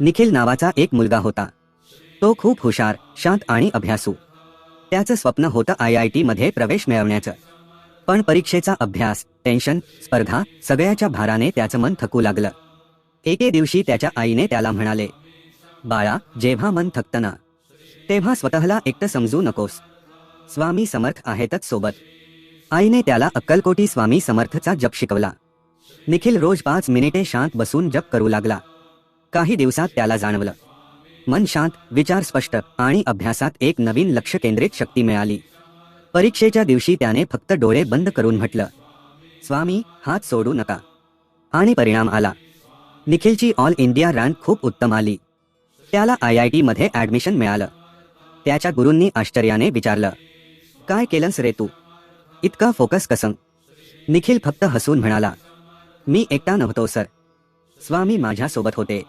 निखिल नावाचा एक मुलगा होता. तो खूप हुशार शांत आणि अभ्यासू. त्याचं स्वप्न होतं आय आय टी मध्ये प्रवेश मिळवण्याचं. पण परीक्षेचा अभ्यास टेन्शन स्पर्धा सगळ्याच्या भाराने त्याचं मन थकू लागलं. एके दिवशी त्याच्या आईने त्याला म्हणाले बाळा जेव्हा मन थकतं ना तेव्हा स्वतःला एकटं समजू नकोस. स्वामी समर्थ आहेतच सोबत. आईने त्याला अक्कलकोटी स्वामी समर्थचा जप शिकवला. निखिल रोज पाच मिनिटे शांत बसून जप करू लागला. काही दिवसात त्याला जाणवलं. मन शांत विचार स्पष्ट आणि अभ्यासात एक नवीन लक्ष केंद्रित शक्ती मिळाली. परीक्षेच्या दिवशी त्याने फक्त डोळे बंद करून म्हटलं स्वामी हात सोडू नका. आणि परिणाम आला. निखिलची ऑल इंडिया रँक खूप उत्तम आली. त्याला आय आय टी मध्ये ऍडमिशन मिळालं. त्याच्या गुरूंनी आश्चर्याने विचारलं काय केलंस रे तू? इतका फोकस कसं? निखिल फक्त हसून म्हणाला मी एकटा नव्हतो सर. स्वामी माझ्यासोबत होते.